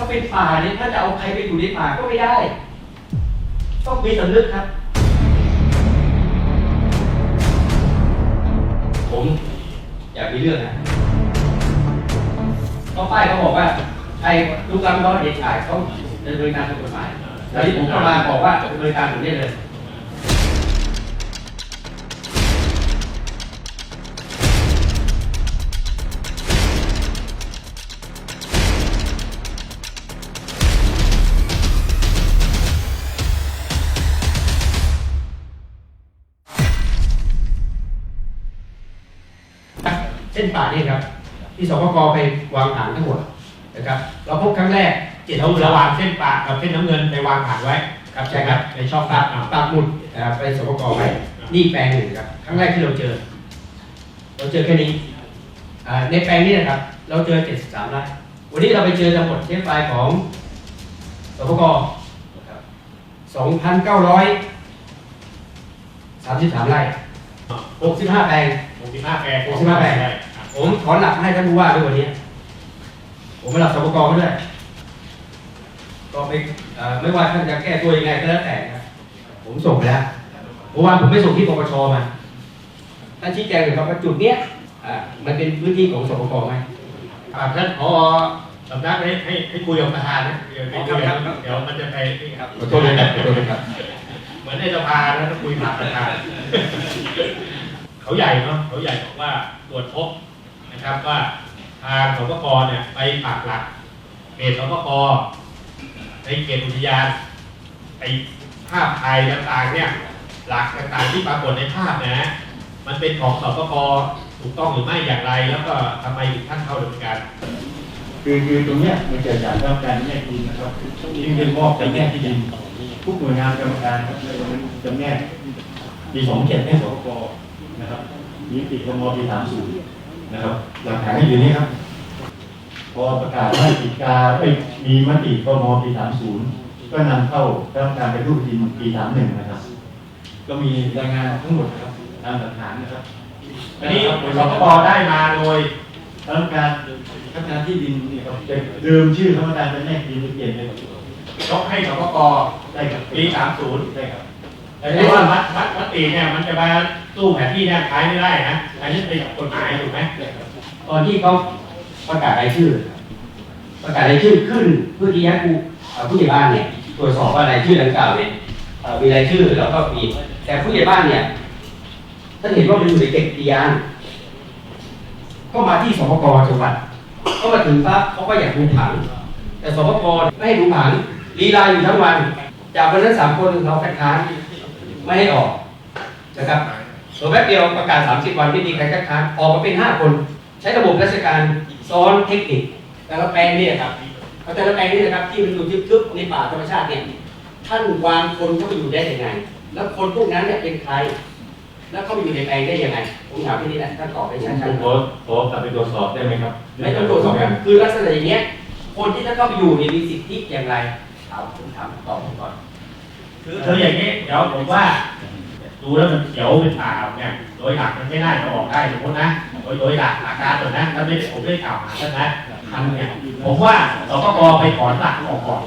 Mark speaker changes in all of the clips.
Speaker 1: ถ้าเป็นป่าเนี่ยถ้าจะเอาใครไปอยู่ในป่าก็ไม่ได้ ต้องมีสำนึกครับ ผมอยากมีเรื่องนะเขาป้ายเขาบอกว่าใครลูกล้ำร้อนเด็กขายเขาดำเนินการตามกฎหมายแล้วที่ผมเข้ามาบอกว่าดำเนินการผมได้เลย ส้นป่านี่ครับ ที่สปกไปวางผังทั้งหมดนะครับ เราพบครั้งแรกเจ็ด
Speaker 2: เราระหว่างเส้นปากกับเส้นน้ำเงินไปวางผังไว้
Speaker 1: ครับใช่ครับ
Speaker 2: ในช่อง
Speaker 1: ปา
Speaker 2: ตั
Speaker 1: ก
Speaker 2: ดอ่า
Speaker 1: ปากหมุดนะครับไปสปกไปนี่แปลงหนึ่งครับครั้งแรกที่เราเจอ เราเจอแค่นี้อ่าในแปลงนี้นะครับ เราเจอ 73ไร่วันนี้เราไปเจอทั้งหมดเทปไฟล์ของสปกนะครับ2,933 ไร่ 65 แปลง
Speaker 2: หกสิบห้าแปลง
Speaker 1: หกสิบห้าแปลง
Speaker 2: ใช่
Speaker 1: ผมถอนหลักให้ท่านผู้ว่าด้วยวันนี้ ผมมาหลับสปกเขาด้วยก็ไม่เอ่อไม่ว่าท่านจะแก้ตัวยังไงก็แล้วแต่นะครับผมส่งไปแล้วเมื่อวานผมไม่ส่งที่ปปชมาท่านชี้แจงเลยครับว่าจุดเนี้ยอ่ามันเป็นพื้นที่ของสปกไหม
Speaker 2: อ่าท่านพอสำนักให้ให้ให้คุยกับประธานนะเดี๋ยว
Speaker 1: อ๋อ
Speaker 2: เดี๋ยว
Speaker 1: ครับครับ
Speaker 2: เดี๋ยวมันจะไปนี่ครับ
Speaker 1: ขอโทษเลยครับขอโทษเลยครับ
Speaker 2: เหมือนในสภาแล้วต้องคุยผ่านประธาน เขาใหญ่เนาะเขาใหญ่บอกว่าตรวจพบ นะครับว่าทางสปกเนี่ยไปปักหลักเขตสปกในเขตอุทยานไอภาพถ่ายต่างๆเนี่ยหลักต่างๆที่ปรากฏในภาพนะมันเป็นของสปกถูกต้องหรือไม่อย่างไร แล้วก็ทำไมถึงท่านเข้าดำเนินการ
Speaker 3: คือคือตรงเนี้ยมันเกิดจากรับการแยกดินนะครับจึงเป็นมอบจำแนกที่ดินทุกหน่วยงานกรรมการครับในวันนั้นจำแนกปีสองเจ็ดให้สกนะครับมีมติกมปีสามศูนย์ นะครับ หลักฐานให้อยู่นี่ครับ พอประกาศว่าติกาเอ้ยมีมติกมปีสามศูนย์ก็นำเข้ารับการไปรูปดินปีสามหนึ่งนะครับ ก็มีรายงานทั้งหมดนะครับตามหลักฐานนะครับ
Speaker 2: อันนี้สปกได้มาโดย
Speaker 3: คณะกรรมการพัฒนาที่ดินเนี่ยครับจะลืมชื่อคณะกรรมการเป็นแรกดินเปลี่ยนเป็น
Speaker 2: ยกให้สปก
Speaker 3: ได้ครับ
Speaker 2: ปี 30
Speaker 3: ได้ครับ
Speaker 2: แต่ที่ว่าวัดวัดวัดตีเนี่ยมันจะมาสู้แผนที่เนี่ยขายไม่ได้นะอันนี้เป็นกฎหมายถูกไหม
Speaker 1: ตอนที่เขาประกาศรายชื่อ ประกาศรายชื่อขึ้นเพื่อที่ให้ผู้ผู้ใหญ่บ้านเนี่ยตรวจสอบว่ารายชื่อดังกล่าวเนี่ยมีรายชื่อแล้วก็มีแต่ผู้ใหญ่บ้านเนี่ยท่านเห็นว่ามันอยู่ในเก็บพยานก็มาที่สปกจังหวัดก็มาถึงปั๊บเขาก็อยากดูผัง แต่สปกไม่ให้ดูผังลีลาอยู่ทั้งวัน จากวันนั้นสามคนเราคัดค้าน ไม่ให้ออกนะครับตัวแป๊บเดียวประกาศ 30 วันไม่มีใครคัดค้านออกมาเป็น 5 คน ใช้ระบบราชการซ้อนเทคนิคแต่ละแปลงเนี่ยครับเอาแต่ละแปลงนี่นะครับที่มันอยู่ทึบๆในป่าธรรมชาติเนี่ยท่านวางคนเข้าไปอยู่ได้ยังไง แล้วคนพวกนั้นเนี่ยเป็นใคร แล้วเข้าไปอยู่ในแปลงได้ยังไงผมถามที่นี่แหละท่านตอบได้ชัด
Speaker 3: ผม
Speaker 1: ๆ
Speaker 3: ขอขอกลับไปตรวจสอบได้ไหมครับ
Speaker 1: ไม่ต้องตรวจสอบครับคือลักษณะอย่างเงี้ยคนที่จะเข้าไปอยู่เนี่ยมีสิทธิอย่างไรถามผมถามตอบผมก่อน
Speaker 2: คือ คืออย่างนี้เดี๋ยวผมว่า ดูแล้วมันเขียวเป็นป่าเนี่ยโดยหลักมันไม่น่าจะออกได้สมมตินะโดยโดยหลักหลักการตัวนะถ้าไม่ได้ผมไม่ได้กล่าวหาท่านนะทำเนี่ยผมว่าสปกไปถอนหลักออกก่อน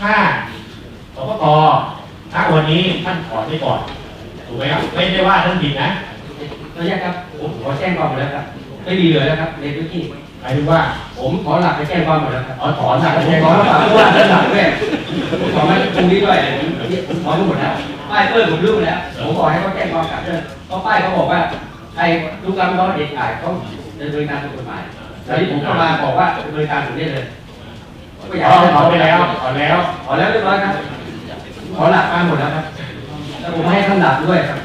Speaker 2: ถ้าสปกถ้าวันนี้ท่านถอนไปก่อนถูกไหมครับไม่ได้ว่าท่านผิดนะ
Speaker 1: ขออนุญาตครับผมขอแจ้งความหมดแล้วครับไม่มีเหลือแล้วครับในพื้นที่
Speaker 2: หมายถึงว่า
Speaker 1: ผมขอหลักไปแจ้งความหมดแล้วครับ
Speaker 2: อ๋อถอนหลัก
Speaker 1: ผม
Speaker 2: แจ้ง
Speaker 1: ข
Speaker 2: ค
Speaker 1: อ
Speaker 2: วาม
Speaker 1: ฝากผู้ว่าด้านหลังด้วยผมขอมาตรงนี้ด้วยผม ขอทั้งหมดแล้วป้ายเปิ้ลผมรู้หมดแล้วผมขอให้เขาแจ้งความกลับด้วยเพราะป้ายเขาบอกว่าใครลูกล้ำร้อนเด็กขายเขาดำเนินการตามกฎหมายแล้วที่ผมเข้ามาบอกว่าดำเนินการผมได้เลยก็อยาก
Speaker 2: ถอน
Speaker 1: ให้
Speaker 2: ถอนไปแล้วถอนแล้ว
Speaker 1: ขอแล้วเรียบร้อยครับขอหลักมาหมดแล้วครับแล้วผมให้ท่านหลักด้วยครับ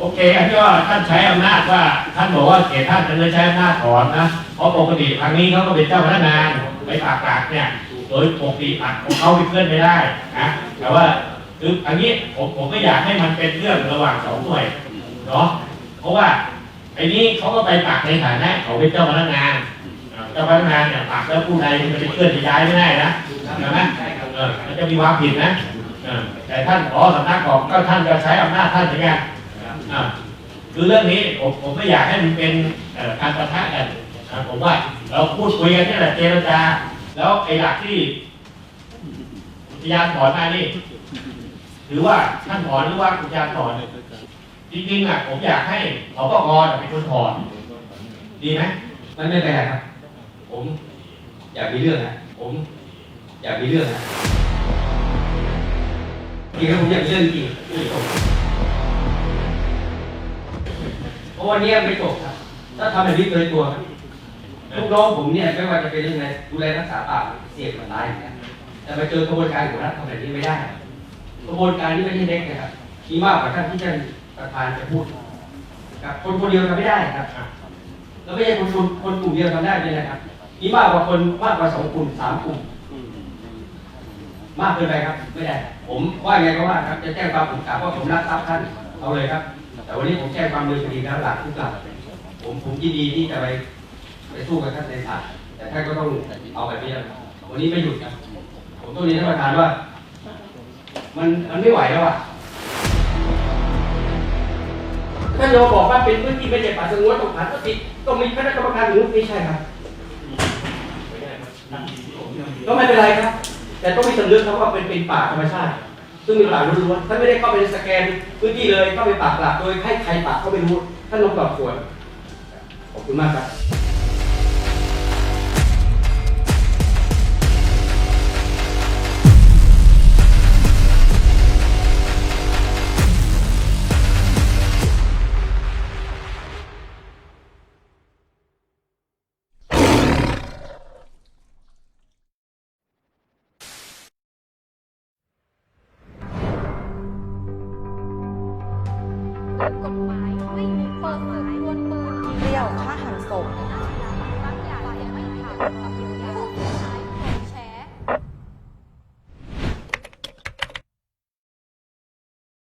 Speaker 2: โอเคอันนี้ก็ท่านใช้อำนาจว่า ท่านบอกว่าเขตท่านจะเลยใช้อำนาจถอนนะเพราะปกติทางนี้เขาก็เป็นเจ้าพนักงานไปปากหลักเนี่ย โดยปกติปักของเขาเป็นเพื่อนไม่ได้นะแต่ว่าคืออันนี้ผมผมก็อยากให้มันเป็นเรื่องระหว่างสองหน่วยเนาะเพราะว่าไอ้นี้เขาก็ไปปักในฐานะเขาเป็นเจ้าพนักงานเจ้าพนักงานเนี่ยปักแล้วผู้ใดมันจะเป็นเพื่อนย้ายไม่ได้นะใช่ไหมมันจะมีความผิดนะแต่ท่านขอสำนักบอกก็ท่านจะใช้อำนาจท่านอย่างเงี้ยอ่าคือเรื่องนี้ผมผมไม่อยากให้มันเป็นการประทะกันนะผมว่าเราพูดคุยกันนี่แหละเจรจา แล้วไอ้หลักที่อุทยานถอนมานี่หรือว่าท่านถอนหรือว่าอุทยานถอนจริงๆอะผมอยากให้สปกเป็นคนถอนดีไหม
Speaker 1: ไม่ไม่เป็นไรครับ ผมอยากมีเรื่องนะผมอยากมีเรื่องนะจริงๆผมอยากมีเรื่องจริงเพราะวันนี้ไม่จบครับ ถ้าทำแบบนี้เกินตัวครับ ลูกน้องผมเนี่ยไม่ว่าจะเป็นยังอะไงดูแลรักษาป่าเสี่ยงมันตายอย่างเงี้ยแต่มาเจอกระบวนการของรัฐทำแบบนี้ไม่ได้ กระบวนการนี้ไม่ใช่เล็กนะครับมีมากกว่าท่านที่ท่านประธานจะพูดครับคนคนเดียวทำไม่ได้ครับ แล้วไม่ใช่คนคนคนกลุ่มเดียวทำได้ด้วยนะครับมีมากกว่าคนมากกว่าสองกลุ่มสามกลุ่ม มากเกินไปครับ ไม่ได้ ผมว่าไงก็ว่าครับจะแจ้งความผมกล่าวว่าผมรักทรัพย์ท่านเอาเลยครับ แต่วันนี้ผมแจ้งความดำเนินคดีแล้วหลักทุกหลักผมผมยินดีที่จะไป ไปสู้กับท่านในศาลแต่ท่านก็ต้องเอาแบบนี้นะวันนี้ไม่หยุดครับผมต้องเรียนท่านประธานว่า มันมันไม่ไหวแล้วอะท่านโยบอกว่าเป็นพื้นที่ไม่ใช่ป่าสงวนต้องผ่านก็ติดต้องมีคณะกรรมการหรือไม่ใช่ครับก็ไม่เป็นไรครับ แต่ต้องมีสำนึกครับว่าเป็นเป็นป่าธรรมชาติ ซึ่งมีป่าล้วนๆท่านไม่ได้เข้าไปสแกนพื้นที่เลยเข้าไปปักหลักโดยให้ใครปักก็ไม่รู้ท่านลองตอบสวนขอบคุณมากครับ
Speaker 4: กฎหมาย
Speaker 1: ไม่ม
Speaker 5: ีเปิดเผยดวนเปืนเดี่ยวฆ่าหันศพ